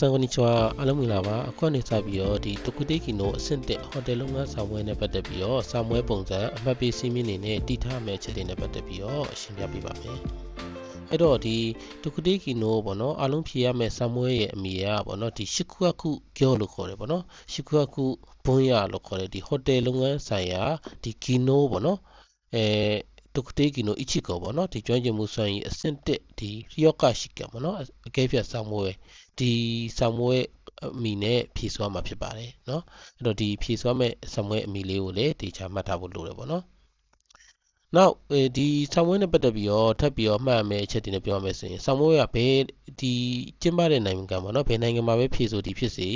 ဆန်ကိုနီချွာအားလုံးမင်္ဂလာပါအခုကနေစပြီးတော့ဒီတကူတေးကီနိုအဆင့်တက်ဟိုတယ်လုပ်ငန်းဆောင်ပွဲနဲ့ပတ်သက်ပြီးတော့ဆောင်ပွဲပုံစံအမှတ်ပေးစီးမင်းနေနဲ့တည်ထားမယ့်ချက်တွေနဲ့ပတ်သက်ပြီးတော့ရှင်းပြပေးပါမယ်အဲ့တော့ဒီတကူတေးကီနိုပေါ့နော်အားလုံးဖြေရမယ့်ဆောင်ပွဲရဲ့အမည်ကပေါ့နော်ဒီရှစ်ခုခုကျောလို့ခေါ်တယ်ပေါ့နော်ရှစ်ခုခုဘွန်းရလို့ခေါ်တယ်ဒီဟိုတယ်လုပ်ငန်းဆိုင်ရာဒီကီနိုပေါ့နော်အဲ ဒုက္ခတေကီနိုအချီကောပေါ့နော်ဒီကျွမ်းကျင်မှုဆိုရင်အဆင့်1ဒီရီယောကရှိကပေါ့နော်အကဲဖြတ်ဆောင်မွေဒီဆောင်မွေအမိနဲ့ဖြည့်စွာမှာဖြစ်ပါတယ်နော်အဲ့တော့ဒီဖြည့်စွာမဲ့ဆောင်မွေအမိလေးကိုလည်းဒီချမှတ်ထားဖို့လိုတယ်ပေါ့နော် နောက်ဒီဆောင်းမွေးနဲ့ပတ်သက်ပြီးတော့ထပ်ပြီးတော့မှတ်မယ်အချက်တွေနဲ့ပြောမယ်ဆိုရင်ဆောင်းမွေးကဘယ်ဒီကျင်းပတဲ့နိုင်ငံကပေါ့နော်ဘယ်နိုင်ငံမှာပဲဖြည့်ဆိုဒီဖြစ်စေ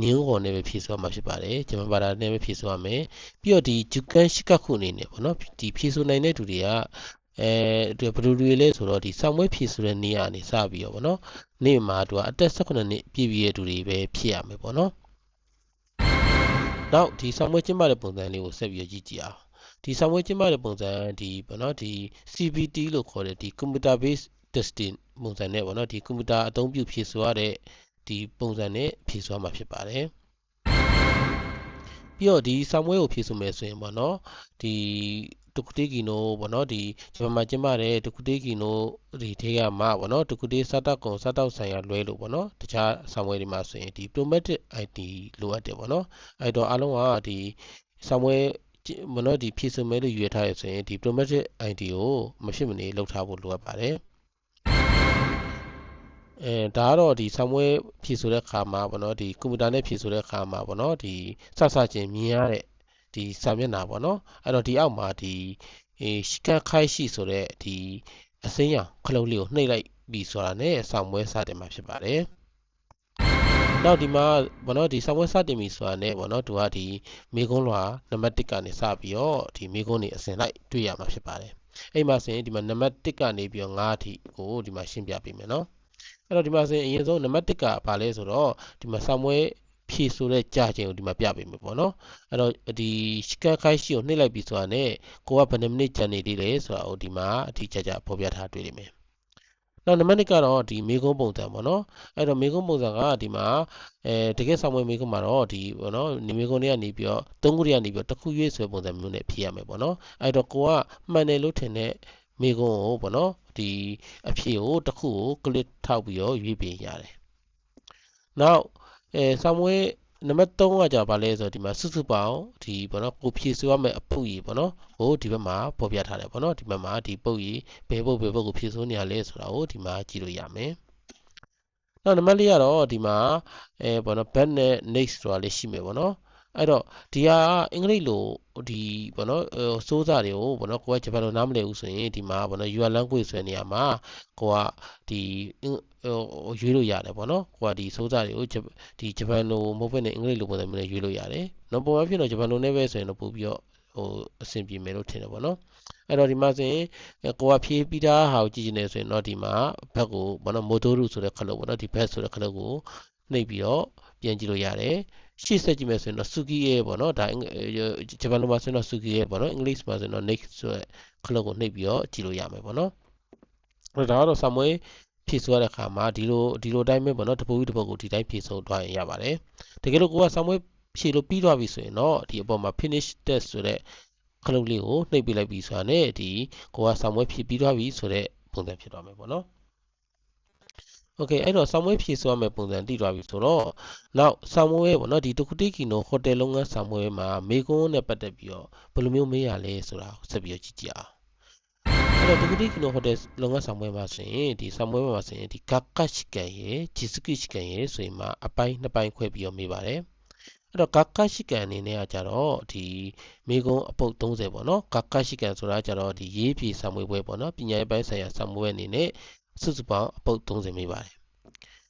နင်းဟော်နဲ့ပဲဖြည့်ဆိုရမှာဖြစ်ပါတယ်ဂျမန်ဘာတာနဲ့ပဲဖြည့်ဆိုရမယ်ပြီးတော့ဒီဂျူကန်ရှီကခုအနေနဲ့ပေါ့နော်ဒီဖြည့်ဆိုနိုင်တဲ့သူတွေကအဲသူဘယ်လိုတွေလဲဆိုတော့ဒီဆောင်းမွေးဖြည့်ဆိုတဲ့နေရာနေစပြီးတော့ပေါ့နော်နေ့မှာသူကအသက်18နှစ်ပြည့်ပြည့်တဲ့သူတွေပဲဖြည့်ရမယ်ပေါ့နော်နောက်ဒီဆောင်းမွေးကျင်းပတဲ့ပုံစံလေးကိုဆက်ပြီးတော့ကြည့်ကြည့်အောင် ဒီဆံမွဲကျင်းပတဲ့ပုံစံဒီပေါ့နော်ဒီ CBT လို့ခေါ်တဲ့ဒီ computer based testing ပုံစံနဲ့ပေါ့နော်ဒီကွန်ပျူတာအသုံးပြုဖြည့်ဆိုရတဲ့ဒီပုံစံနဲ့ဖြည့်ဆိုရမှာဖြစ်ပါတယ်ပြီးတော့ဒီဆံမွဲကိုဖြည့်ဆိုမယ်ဆိုရင်ပေါ့နော်ဒီတကုတေးကီနိုပေါ့နော်ဒီဂျပန်မှာကျင်းပတဲ့တကုတေးကီနိုဒီထဲကမှပေါ့နော်တကုတေးစားတောက်ကုန်စားတောက်ဆိုင်ရာလွဲလို့ပေါ့နော်တခြားဆောင်ဝဲတွေမှာဆိုရင်ဒီ promoted ID လိုအပ်တယ်ပေါ့နော်အဲ့တော့အားလုံးကဒီဆောင်ဝဲ မနော်ဒီဖြည့်စွမဲလို့ရွေးထားရဆိုရင်ဒီ promoted ID ကိုမဖြစ်မနေလောက်ထားဖို့လိုအပ်ပါတယ်အဲဒါကတော့ဒီဆောင်းပွဲဖြည့်ဆိုတဲ့ခါမှာပေါ့နော်ဒီကွန်ပျူတာနဲ့ဖြည့်ဆိုတဲ့ခါမှာပေါ့နော်ဒီစစချင်းမြင်ရတဲ့ဒီစာမျက်နှာပေါ့နော်အဲ့တော့ဒီအောက်မှာဒီအဲရှီကန်ခိုင်ရှိဆိုတဲ့ဒီအစိမ်းရောင်ခလုံးလေးကိုနှိပ်လိုက်ပြီးဆိုတာ ਨੇ ဆောင်းပွဲစတင်မှာဖြစ်ပါတယ် နောက်ဒီမှာဘောနော်ဒီဆောင်းပွဲစတင်ပြီဆိုတာ ਨੇ ဘောနော်သူကဒီမေကုန်းလွှာနံပါတ်1ကနေစပြီးတော့ဒီမေကုန်းနေအစဉ်လိုက်တွေ့ရမှာဖြစ်ပါတယ်အဲ့မှာဆိုရင်ဒီမှာနံပါတ်1ကနေပြီးတော့9အထိကိုဒီမှာရှင်းပြပေးမယ်နော်အဲ့တော့ဒီမှာဆိုရင်အရင်ဆုံးနံပါတ်1ကဘာလဲဆိုတော့ဒီမှာဆောင်းပွဲဖြည့်ဆိုတဲ့ကြာချိန်ကိုဒီမှာပြပေးမယ်ပေါ့နော်အဲ့တော့ဒီရှကခိုင်းရှိကိုနှိပ်လိုက်ပြီဆိုတာနဲ့ကိုကဘယ်နှမိနစ်ကြာနေသေးလဲဆိုတာကိုဒီမှာအတိအကျကျဖော်ပြထားတွေ့လိမ့်မယ် နောက်နံပါတ်2ကတော့ဒီမေကုန်းပုံစံပေါ့နော်အဲ့တော့မေကုန်းပုံစံကဒီမှာအဲတကယ်ဆောင်မွေးမေကုန်းမှာတော့ဒီပေါ့နော်နေမေကုန်းတွေကနေပြီးတော့သုံးခုတွေကနေပြီးတော့တစ်ခုရွေးဆိုတဲ့ပုံစံမျိုးနဲ့ဖြည့်ရမယ်ပေါ့နော်အဲ့တော့ကိုကမှန်တယ်လို့ထင်တဲ့မေကုန်းကိုပေါ့နော်ဒီအဖြေကိုတစ်ခုကိုကလစ်ထောက်ပြီးတော့ရွေးပြင်ရတယ်နောက်အဲဆောင်မွေး နံပါတ်3ကကြာပါလဲဆိုတော့ဒီမှာစုစုပေါင်းဒီဘောနော်ကိုဖြည့်ဆိုရမယ့်အပုတ်ကြီးဘောနော်ဟိုဒီဘက်မှာပေါ်ပြထားတယ်ဘောနော်ဒီဘက်မှာဒီပုတ်ကြီးဘယ်ပုတ်ဘယ်ပုတ်ကိုဖြည့်ဆိုနေရလဲဆိုတာကိုဒီမှာကြည့်လို့ရမယ်နောက်နံပါတ်4ကတော့ဒီမှာအဲဘောနော် back နဲ့ next ဆိုတာလေးရှိမယ်ဘောနော် အဲ့တော့ဒီဟာအင်္ဂလိပ်လိုဒီဘောနော်စိုးစားတွေကိုဘောနော်ကိုကဂျပန်လိုနားမလည်ဘူးဆိုရင်ဒီမှာဘောနော် your language ဆိုတဲ့နေရာမှာကိုကဒီဟိုရွေးလို့ရတယ်ပေါ့နော်ကိုကဒီစိုးစားတွေကိုဒီဂျပန်လိုမဟုတ်ဘဲနဲ့အင်္ဂလိပ်လိုပုံစံမျိုးနဲ့ရွေးလို့ရတယ်နော်ပုံမှန်ဖြစ်တော့ဂျပန်လိုနဲ့ပဲဆိုရင်တော့ပို့ပြီးတော့ဟိုအဆင်ပြေမယ်လို့ထင်တယ်ပေါ့နော်အဲ့တော့ဒီမှာဆိုရင်ကိုကဖြည့်ပြီးသားဟာကိုကြည့်နေတယ်ဆိုရင်တော့ဒီမှာဘက်ကိုဘောနော်မိုတိုရုဆိုတဲ့ခလုတ်ပေါ့နော်ဒီဘက်ဆိုတဲ့ခလုတ်ကိုနှိပ်ပြီးတော့ပြန်ကြည့်လို့ရတယ် ရှေ့ဆက်ကြည့်မယ်ဆိုရင်တော့ Suki ရဲ့ပေါ့နော်ဒါဂျပန်လိုမှာဆိုရင်တော့ Suki ရဲ့ပေါ့နော်အင်္ဂလိပ်မှာဆိုရင်တော့ Next ဆိုတဲ့ခလုတ်ကိုနှိပ်ပြီးတော့ကြည့်လို့ရမယ်ပေါ့နော်အဲ့ဒါကတော့ Samuel ဖြည့်ဆိုရတဲ့အခါမှာဒီလိုဒီလိုတိုင်းပဲပေါ့နော်တပုတ်ကြီးတစ်ပုတ်ကိုဒီတိုင်းဖြည့်ဆိုသွားရင်ရပါတယ်တကယ်လို့ကိုက Samuel ဖြည့်လို့ပြီးသွားပြီဆိုရင်တော့ဒီအပေါ်မှာ finish test ဆိုတဲ့ခလုတ်လေးကိုနှိပ်ပေးလိုက်ပြီဆိုတာနဲ့ဒီကိုက Samuel ဖြည့်ပြီးသွားပြီဆိုတဲ့ပုံစံဖြစ်သွားမယ်ပေါ့နော် okay အဲ့တော့ဆောင်းမွေးဖြည့်ဆွရမယ့်ပုံစံတည်သွားပြီဆိုတော့နောက်ဆောင်းမွေးပေါ့နော်ဒီတခုတိကီနိုဟိုတယ်လုပ်ငန်းဆောင်းမွေးမှာမေကွန်းနဲ့ပတ်သက်ပြီးတော့ဘယ်လိုမျိုးမေးရလဲဆိုတာကိုဆက်ပြီးတော့ကြည့်ကြအောင်အဲ့တော့တခုတိကီနိုဟိုတယ်လုပ်ငန်းဆောင်းမွေးမှာဆိုရင်ဒီဆောင်းမွေးမှာဆိုရင်ဒီဂက်ကတ်ရှိကန်ရဲ့ဂျီစကီရှိကန်ရဲ့ဆိုရင်မှာအပိုင်းနှစ်ပိုင်းခွဲပြီးတော့မေးပါတယ်အဲ့တော့ဂကရှိကန်အနေနဲ့ကကြတော့ဒီမေကုံအပုတ်30ပေါ့နော်ဂကရှိကန်ဆိုတာကြတော့ဒီရေးပြေဆံမွေးပွဲပေါ့နော်ပညာရေးပိုင်းဆိုင်ရာဆံမွေးအနေနဲ့ စုစုပေါင်းအပုတ်30မိပါတယ်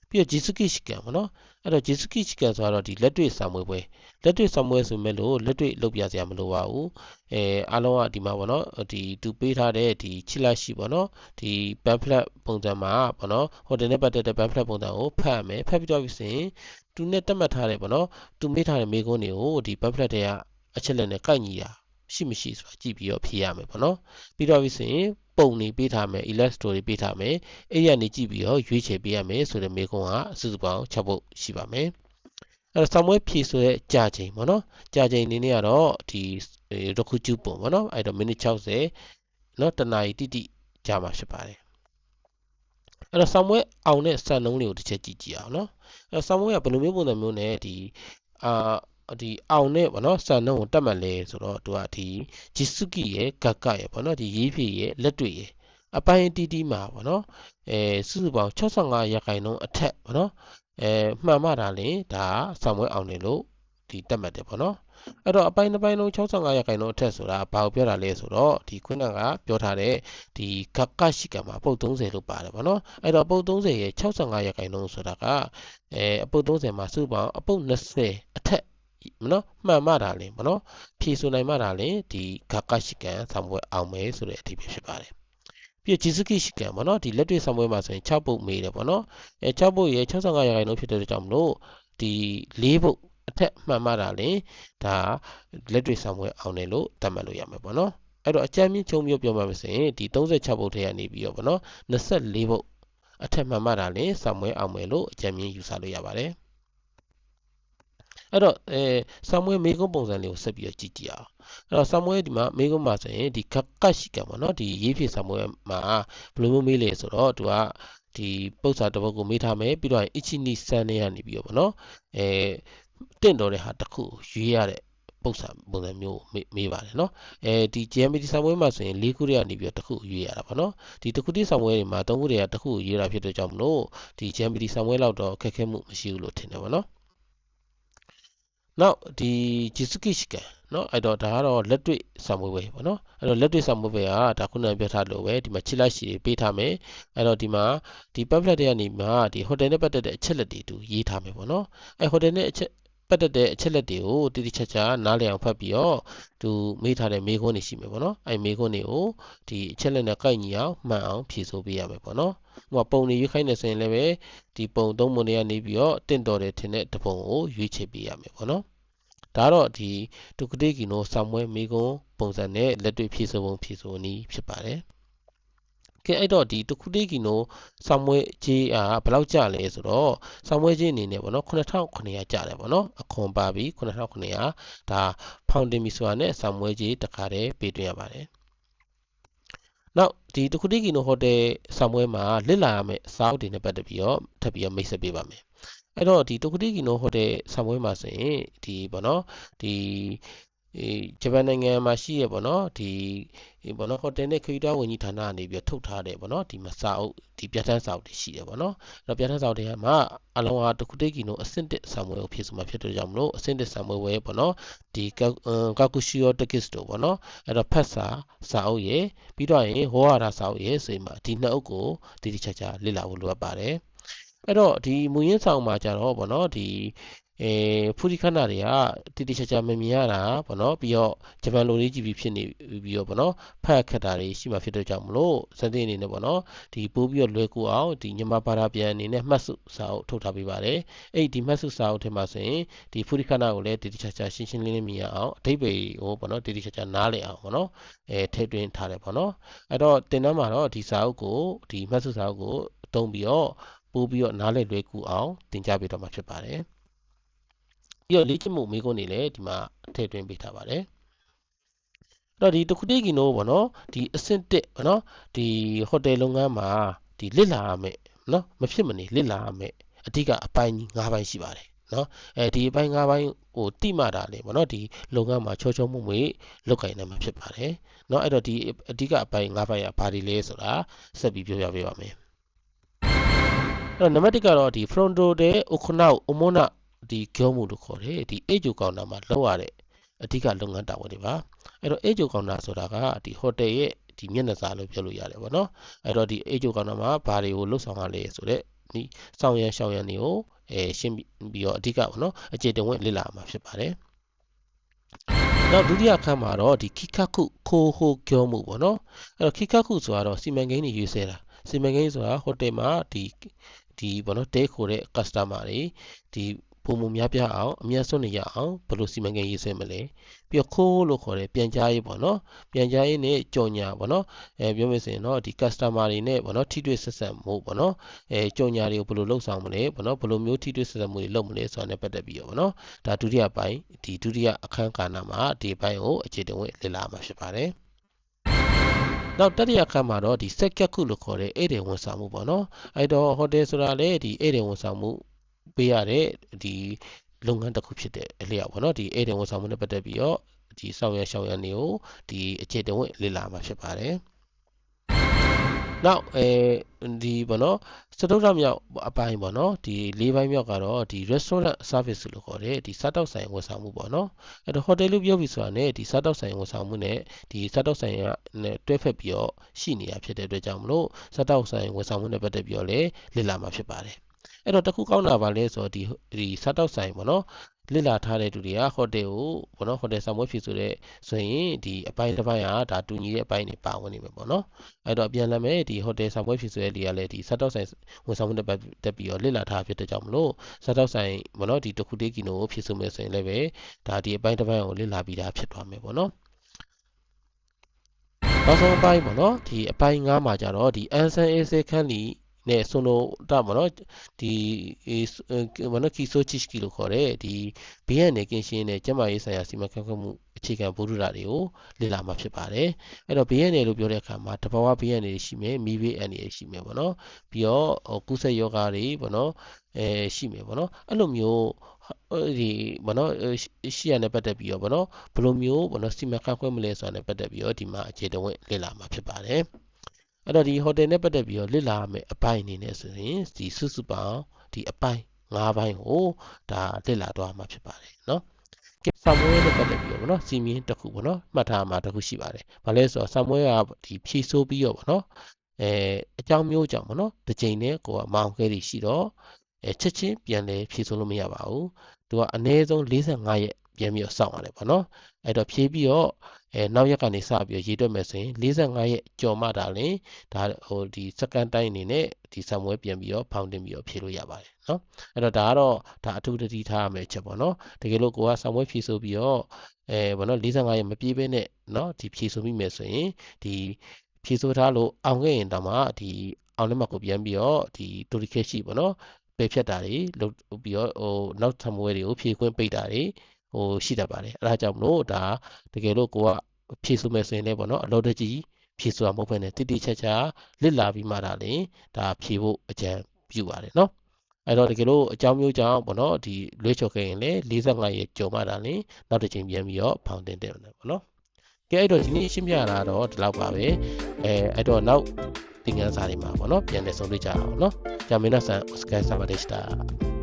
ပြီးတော့ဂျီစကိရှကန်ပေါ့နော်အဲ့တော့ဂျီစကိရှကန်ဆိုတော့ဒီလက်တွေ့စာမွေးပွဲလက်တွေ့စာမွေးဆိုမဲ့လို့လက်တွေ့လုပ်ပြစရာမလိုပါဘူးအဲအားလုံးကဒီမှာပေါ့နော်ဒီသူပေးထားတဲ့ဒီချီလာရှိပေါ့နော်ဒီ pamphlet ပုံစံမှာပေါ့နော်ဟိုတယ်နဲ့ပတ်သက်တဲ့ pamphlet ပုံစံကိုဖတ်ရမယ်ဖတ်ပြီးတော့ပြီးရင်သူနဲ့တက်မှတ်ထားတယ်ပေါ့နော်သူမေးထားတဲ့မေးခွန်းတွေကိုဒီ pamphlet တွေကအချက်လက်နဲ့ကိုက်ညီတာရှိမရှိဆိုတာကြည့်ပြီးတော့ဖြေရမယ်ပေါ့နော်ပြီးတော့ပြီးဆိုရင် ပုံနေပေးထားမယ် illustro တွေပေးထားမယ်အဲ့ရနေကြည့်ပြီးတော့ရွေးချယ်ပေးရမယ်ဆိုတဲ့မေခွန်းကစုစုပေါင်း6ပုဒ်ရှိပါမယ်အဲ့တော့ somewhere ဖြည့်ဆိုတဲ့ကြာချိန်ပေါ့နော်ကြာချိန်အနေနဲ့ကတော့ဒီရခုကျူပုံပေါ့နော်အဲ့တော့မိနစ်60နော်တနာရီတိတိကြာမှာဖြစ်ပါတယ်အဲ့တော့ somewhere အောင်တဲ့စံနှုန်းလေးကိုတစ်ချက်ကြည့်ကြည့်အောင်နော်အဲ့တော့ somewhere ကဘယ်လိုမျိုးပုံစံမျိုးနဲ့ဒီအာ ဒီအောင်နဲ့ဗောနော်စံနှုန်းကိုတက်မှတ်လဲဆိုတော့သူကဒီဂျီစုကီရဲ့ဂတ်ကရဲ့ဗောနော်ဒီရေးဖြည့်ရဲ့လက်တွေ့ရဲ့အပိုင်းတီးတီးမှာဗောနော်အဲစုစုပေါင်း65ရာခိုင်နှုန်းအထက်ဗောနော်အဲမှန်မှတာလင်ဒါဆောင်းပွဲအောင်တယ်လို့ဒီတက်မှတ်တယ်ဗောနော်အဲ့တော့အပိုင်းတစ်ပိုင်းလုံး65ရာခိုင်နှုန်းအထက်ဆိုတာဘာကိုပြောတာလဲဆိုတော့ဒီခုနကပြောထားတဲ့ဒီကကရှိကမှာပုတ်30လို့ပါတယ်ဗောနော်အဲ့တော့ပုတ်30ရဲ့65ရာခိုင်နှုန်းဆိုတာကအဲအပုတ်30မှာစုပေါင်းအပုတ်20အထက် မနော်မှန်မှတာလင်မနော်ဖြေဆိုနိုင်မှတာလင်ဒီဂါကရှိကန်ဆံပွဲအောင်မယ်ဆိုတဲ့အဓိပ္ပာယ်ဖြစ်ပါတယ်ပြီးဂျီစကိရှိကန်ပေါ့နော်ဒီလက်တွေ့ဆံပွဲမှာဆိုရင်6ပုတ်မေးတယ်ပေါ့နော်အဲ6ပုတ်ရဲ့65ရာခိုင်နှုန်းဖြစ်တဲ့ကြောင့်မလို့ဒီ4ပုတ်အထက်မှန်မှတာလင်ဒါလက်တွေ့ဆံပွဲအောင်တယ်လို့သတ်မှတ်လို့ရမယ်ပေါ့နော်အဲ့တော့အကြမ်းမြင့်ချုံမျိုးပြောမှမစရင်ဒီ36ပုတ်ထဲကနေပြီးတော့ဗောနော်24ပုတ်အထက်မှန်မှတာလင်ဆံပွဲအောင်မယ်လို့အကြမ်းမြင့်ယူဆလို့ရပါတယ် အဲ့တော့အဲဆမ်မွေးမေကုံပုံစံလေးကိုဆက်ပြီးတော့ကြည့်ကြည့်အောင်အဲ့တော့ဆမ်မွေးဒီမှာမေကုံမှာဆိုရင်ဒီကကတ်ရှိကပေါ့နော်ဒီရေးဖြည့်ဆမ်မွေးမှာဘယ်လိုမျိုးမေးလဲဆိုတော့သူကဒီပု္ပ္ပစာတစ်ပုဒ်ကိုမေးထားမယ်ပြီးတော့ ichini san နဲ့ကနေပြီးတော့ပေါ့နော်အဲတင့်တော်တဲ့ဟာတစ်ခုရွေးရတဲ့ပု္ပ္ပစာပုံစံမျိုးမေးပါတယ်နော်အဲဒီ geometry ဆမ်မွေးမှာဆိုရင်၄ခုတည်းကနေပြီးတော့တစ်ခုရွေးရတာပေါ့နော်ဒီတစ်ခုတည်းဆမ်မွေးတွေမှာ၃ခုတည်းကတစ်ခုရွေးတာဖြစ်တဲ့ကြောင့်မလို့ဒီ geometry ဆမ်မွေးလောက်တော့ခက်ခဲမှုမရှိဘူးလို့ထင်တယ်ပေါ့နော် နောက်ဒီဂျီစကိရှ်ကန်နော်အဲ့တော့ဒါကတော့လက်တွေ့စာမွေးပဲပေါ့နော်အဲ့တော့လက်တွေ့စာမွေးပဲကဒါခုနပြောထားလို့ပဲဒီမှာ chit လိုက်ရှိတွေပေးထားမယ်အဲ့တော့ဒီမှာဒီ pamphlet တွေကနေမှာဒီ hotel နဲ့ပတ်သက်တဲ့အချက်လက်တွေသူရေးထားမယ်ပေါ့နော်အဲ့ hotel နဲ့အချက် ပတ်သက်တဲ့အချက်လက်တွေကိုတိတိကျကျနားလည်အောင်ဖတ်ပြီးတော့သူမေးထားတဲ့မေးခွန်းတွေရှိမယ်ပေါ့နော်အဲ့မေးခွန်းတွေကိုဒီအချက်လက်နဲ့ကိုက်ညီအောင်မှန်အောင်ဖြေဆိုပေးရမယ်ပေါ့နော်ဟိုပုံတွေရွေးခိုင်းနေဆိုရင်လည်းပဲဒီပုံသုံးပုံတွေကနေပြီးတော့တင့်တော်တယ်ထင်တဲ့တပုံကိုရွေးချယ်ပေးရမယ်ပေါ့နော်ဒါတော့ဒီဒုက္ခတိကီနိုဆောင်းပွဲမိကုံပုံစံနဲ့လက်တွေ့ဖြည့်ဆိုပုံဖြည့်ဆိုနည်းဖြစ်ပါတယ် ကဲအဲ့တော့ဒီတခုတည်းကီနိုဆောင်းမွေးကြီးအားဘယ်လောက်ကျလဲဆိုတော့ဆောင်းမွေးကြီးအနေနဲ့ပေါ့နော်9900ကျတယ်ပေါ့နော်အခွန်ပါပြီး9900ဒါဖောင်တင်မီဆိုတာနဲ့ဆောင်းမွေးကြီးတခါတည်းပေးသွင်းရပါတယ်နောက်ဒီတခုတည်းကီနိုဟိုတယ်ဆောင်းမွေးမှာလစ်လာရမယ့်စာအုပ်တွေနဲ့ပတ်သက်ပြီးတော့ထပ်ပြီးတော့မိတ်ဆက်ပေးပါမယ်အဲ့တော့ဒီတခုတည်းကီနိုဟိုတယ်ဆောင်းမွေးမှာဆိုရင်ဒီပေါ့နော်ဒီ ဒီဂျပန်နိုင်ငံမှာရှိရပေါ့နော်ဒီပေါ့နော်ဟိုတယ်နဲ့ခရီးသွားဝန်ကြီးဌာနကနေပြီးထုတ်ထားတယ်ပေါ့နော်ဒီမစာအုပ်ဒီပြဋ္ဌာန်းစာအုပ်တွေရှိတယ်ပေါ့နော်အဲ့တော့ပြဋ္ဌာန်းစာအုပ်တွေကမှအလုံးဟာတခုတည်းကီနိုအဆင့်တစ်ဆံမွေကိုဖြစ်စမှာဖြစ်တဲ့ကြောင့်မလို့အဆင့်တစ်ဆံမွေဝဲပေါ့နော်ဒီကာကူရှီယိုတက်ကစ်တို့ပေါ့နော်အဲ့တော့ဖတ်စာစာအုပ်ရဲ့ပြီးတော့ရင်ဟောရတာစာအုပ်ရဲ့ဆိုမှဒီနှစ်အုပ်ကိုတည်တည်ချာချာလေ့လာဖို့လိုအပ်ပါတယ်အဲ့တော့ဒီမူရင်းဆောင်မှာကြတော့ဗောနော်ဒီ အဲဖူဒီခန္ဓာတွေကတိတိကျကျမမြင်ရတာဗောနော်ပြီးတော့ဂျပန်လိုလေးကြည့်ပြီးဖြစ်နေပြီးတော့ဗောနော်ဖတ်ခက်တာတွေရှိမှဖြစ်တဲ့ကြောင့်မလို့စသည့်အနေနဲ့ဗောနော်ဒီပိုးပြီးတော့လွယ်ကူအောင်ဒီညမပါရာပြန်အနေနဲ့မှတ်စုစာအုပ်ထုတ်ထားပေးပါတယ်အဲ့ဒီမှတ်စုစာအုပ်ထဲမှာဆိုရင်ဒီဖူဒီခန္ဓာကိုလည်းတိတိကျကျရှင်းရှင်းလင်းလင်းမြင်ရအောင်အဓိပ္ပာယ်ကိုဗောနော်တိတိကျကျနားလည်အောင်ဗောနော်အဲထည့်သွင်းထားတယ်ဗောနော်အဲ့တော့တင်တန်းမှာတော့ဒီစာအုပ်ကိုဒီမှတ်စုစာအုပ်ကိုတုံးပြီးတော့ပို့ပြီးတော့နားလည်လွယ်ကူအောင်သင်ကြားပေးတော့မှာဖြစ်ပါတယ် ပြီးတော့လေ့ကျင့်မှုမိကုန်းတွေလည်းဒီမှာထည့်သွင်းပေးထားပါတယ်တော့ဒီတခုတည်းကီနိုပေါ့နော်ဒီအဆင့်1ပေါ့နော်ဒီဟိုတယ်လုပ်ငန်းမှာဒီလစ်လာရမယ်နော်မဖြစ်မနေလစ်လာရမယ်အဓိကအပိုင်း၅ပိုင်းရှိပါတယ်နော်အဲဒီအပိုင်း၅ပိုင်းဟိုတိမှတာလေပေါ့နော်ဒီလုပ်ငန်းမှာချောချောမှုမှုလုတ်ကင်နေမှာဖြစ်ပါတယ်နော်အဲ့တော့ဒီအဓိကအပိုင်း၅ပိုင်းကဘာတွေလဲဆိုတာဆက်ပြီးပြောပြပေးပါမယ်အဲ့တော့နံပါတ်1ကတော့ဒီ frontal တဲ့ okonao omona ဒီကြောမှုလို့ခေါ်တယ်ဒီ age ကောင်တာမှာလောက်ရတဲ့အဓိကလုပ်ငန်းတာဝန်တွေပါအဲ့တော့ age ကောင်တာဆိုတာကဒီဟိုတယ်ရဲ့ဒီမျက်နှာစာလို့ပြောလို့ရတယ်ပေါ့နော်အဲ့တော့ဒီ age ကောင်တာမှာဘာတွေကိုလှုပ်ဆောင်ရလဲဆိုတော့ဒီစောင်းရန်ရှောင်းရန်တွေကိုအဲရှင်းပြီးတော့အဓိကပေါ့နော်အခြေတင်ဝင်လေ့လာမှာဖြစ်ပါတယ်နောက်ဒုတိယခန်းမှာတော့ဒီခိခခုခိုဟိုပြောမှုပေါ့နော်အဲ့တော့ခိခခုဆိုတာတော့စီမံကိန်းတွေရွေးဆဲတာစီမံကိန်းဆိုတာဟိုတယ်မှာဒီဒီဘောနော်တဲခိုတဲ့ customer တွေဒီ ပုံမှုများပြားအောင်အမြတ်စွန့်နေရအောင်ဘယ်လိုစီမံကိန်းရေးဆွဲမလဲပြီးတော့ခိုးလို့ခေါ်တဲ့ပြန်ကြားရေးပေါ့နော်ပြန်ကြားရေးနဲ့ကြော်ညာပေါ့နော်အဲပြောမယ်ဆိုရင်တော့ဒီ customer တွေနဲ့ပေါ့နော်ထိတွေ့ဆက်ဆံမှုပေါ့နော်အဲကြော်ညာတွေကိုဘယ်လိုလုပ်ဆောင်မလဲပေါ့နော်ဘယ်လိုမျိုးထိတွေ့ဆက်ဆံမှုတွေလုပ်မလဲဆိုတာနဲ့ပတ်သက်ပြီးတော့ပေါ့နော်ဒါဒုတိယပိုင်းဒီဒုတိယအခန်းကဏ္ဍမှာဒီပိုင်းကိုအခြေတင်ဝင်လေ့လာမှာဖြစ်ပါတယ်နောက်တတိယအခန်းမှာတော့ဒီ second ခုလို့ခေါ်တဲ့ဧည့်သည်ဝန်ဆောင်မှုပေါ့နော်အဲ့တော့ hotel ဆိုတာလေဒီဧည့်သည်ဝန်ဆောင်မှု ပေးရတဲ့ဒီလုပ်ငန်းတစ်ခုဖြစ်တဲ့အလျောက်ပေါ့နော်ဒီဧည့်သည်ဝန်ဆောင်မှုနဲ့ပတ်သက်ပြီးတော့ဒီဆောင်ရွက်ရှောင်ရံတွေကိုဒီအခြေတင်ဝင်လေ့လာမှာဖြစ်ပါတယ်နောက်အဲဒီပေါ့နော်စတုတ္ထမြောက်အပိုင်းပေါ့နော်ဒီလေးပိုင်းမြောက်ကတော့ဒီ restaurant service လို့ခေါ်တဲ့ဒီစားတောက်ဆိုင်ဝန်ဆောင်မှုပေါ့နော်အဲ့တော့ hotel လို့ပြောပြီးဆိုတာ ਨੇ ဒီစားတောက်ဆိုင်ဝန်ဆောင်မှု ਨੇ ဒီစားတောက်ဆိုင်ကနဲ့တွဲဖက်ပြီးတော့ရှိနေတာဖြစ်တဲ့အတွက်ကြောင့်မလို့စားတောက်ဆိုင်ဝန်ဆောင်မှုနဲ့ပတ်သက်ပြီးတော့လည်းလေ့လာမှာဖြစ်ပါတယ် အဲ့တော့တခုကောင်းတာပါလဲဆိုတော့ဒီဒီစားတောက်ဆိုင်ပေါ့နော်လစ်လာထားတဲ့သူတွေကဟိုတယ်ကိုဘောနော်ဟိုတယ်ဆောင်မွေးဖြစ်ဆိုတဲ့ဆိုရင်ဒီအပိုင်းတစ်ပိုင်းဟာဒါတူညီတဲ့အပိုင်းတွေပါဝင်နေမယ်ပေါ့နော်အဲ့တော့ပြန်လာမယ်ဒီဟိုတယ်ဆောင်မွေးဖြစ်ဆိုတဲ့နေရာလေဒီစားတောက်ဆိုင်ဝန်ဆောင်မှုနဲ့ပတ်သက်ပြီးတော့လစ်လာထားဖြစ်တဲ့ကြောင့်မလို့စားတောက်ဆိုင်ဘောနော်ဒီတခုတည်းကီနိုကိုဖြစ်ဆိုမယ်ဆိုရင်လည်းပဲဒါဒီအပိုင်းတစ်ပိုင်းကိုလစ်လာပြီးသားဖြစ်သွားမယ်ပေါ့နော်နောက်ဆုံးအပိုင်းပေါ့နော်ဒီအပိုင်း9မှာကြတော့ဒီ answer essay ခန်းလီ နဲ့ဆိုနိုတာပေါ့နော်ဒီဘာလို့ကီဆိုချစ်ကီလို့ခေါ်တဲ့ဒီဘေးရန်နေကင်းရှင်းတဲ့ကျန်းမာရေးဆိုင်ရာစီမံခန့်ခွဲမှုအခြေခံဗုဒ္ဓရာတွေကိုလေ့လာမှာဖြစ်ပါတယ်အဲ့တော့ဘေးရန်နေလို့ပြောတဲ့အခါမှာတဘာဝဘေးရန်နေရှိမယ်မိဘေးအန်နေရှိမယ်ပေါ့နော်ပြီးတော့ကုသယောဂါတွေပေါ့နော်အဲရှိမယ်ပေါ့နော်အဲ့လိုမျိုးဒီဘာလို့ရှိရတဲ့ပတ်သက်ပြီးတော့ဘာလို့ဘယ်လိုမျိုးဘာလို့စီမံခန့်ခွဲမလဲဆိုတာနဲ့ပတ်သက်ပြီးတော့ဒီမှာအခြေတဝင့်လေ့လာမှာဖြစ်ပါတယ် အဲ့တော့ဒီဟိုတယ်နဲ့ပတ်သက်ပြီးတော့လစ်လာမယ်အပိုင်းအနေနဲ့ဆိုရင်ဒီစုစုပေါင်းဒီအပိုင်း၅ပိုင်းကိုဒါလစ်လာသွားမှာဖြစ်ပါတယ်เนาะကဲဆမ်မွေးနဲ့ပတ်သက်ပြီးတော့ဗောနော်စီမင်းတစ်ခုဗောနော်မှတ်ထားမှာတစ်ခုရှိပါတယ်။ဘာလဲဆိုတော့ဆမ်မွေးကဒီဖြည့်ဆိုးပြီးတော့ဗောနော်အဲအကြောင်းမျိုးကြောင့်ဗောနော်တစ်ချိန်နဲ့ကိုကမောင်ခဲတွေရှိတော့အဲချက်ချင်းပြန်လဲဖြည့်ဆိုးလို့မရပါဘူး။သူကအနည်းဆုံး45ရက်ပြန်ပြီးတော့စောင့်ရတယ်ဗောနော်။အဲ့တော့ဖြည့်ပြီးတော့ အဲနောက်ရက်ကနေစပြီးရေတွက်မယ်ဆိုရင်45ရက်ကြော်မှတာလင်ဒါဟိုဒီစက္ကန့်တိုင်းအနေနဲ့ဒီဆံမွဲပြန်ပြီးတော့ဖောင်းတင်ပြီးတော့ဖြည့်လို့ရပါတယ်เนาะအဲ့တော့ဒါကတော့ဒါအထူးတတိထားရမယ့်ချက်ပေါ့เนาะတကယ်လို့ကိုကဆံမွဲဖြည့်ဆိုပြီးတော့အဲဘောနော်45ရက်မပြည့်ဘဲနဲ့เนาะဒီဖြည့်ဆိုမိမယ်ဆိုရင်ဒီဖြည့်ဆိုထားလို့အောင်ခဲ့ရင်တောင်မှဒီအောင်လက်မှတ်ကိုပြန်ပြီးတော့ဒီဒိုရီကက်ရှိပေါ့နော်ပယ်ဖြတ်တာတွေလုပ်ပြီးတော့ဟိုနောက်ထပ်မွဲတွေကိုဖြည့်ခွင့်ပိတ်တာတွေ ဟိုရှိတတ်ပါတယ်အဲဒါကြောင့်မလို့ဒါတကယ်လို့ကိုကဖြည့်ဆိုမယ်ဆိုရင်လည်းပေါ့နော်အလောတကြီးဖြည့်ဆိုတာမဟုတ်ဘဲနဲ့တိတိကျကျလစ်လာပြီးမှဒါလည်းဒါဖြည့်ဖို့အကြံပြုပါတယ်နော်အဲ့တော့တကယ်လို့အကြောင်းမျိုးကြောင့်ပေါ့နော်ဒီလွှဲချော်ခဲ့ရင်လည်း45ရက်ကျော်မှဒါလည်းနောက်တစ်ချိန်ပြန်ပြီးတော့ဖောင်တင်တယ်ပေါ့နော်ကဲအဲ့တော့ဒီနေ့ရှင်းပြတာတော့ဒီလောက်ပါပဲအဲအဲ့တော့နောက်သင်ခန်းစာတွေမှာပေါ့နော်ပြန်လည်ဆုံးတွေ့ကြအောင်နော်ဂျာမီနာဆန်စကိုင်းဆာဗာဒက်စတာ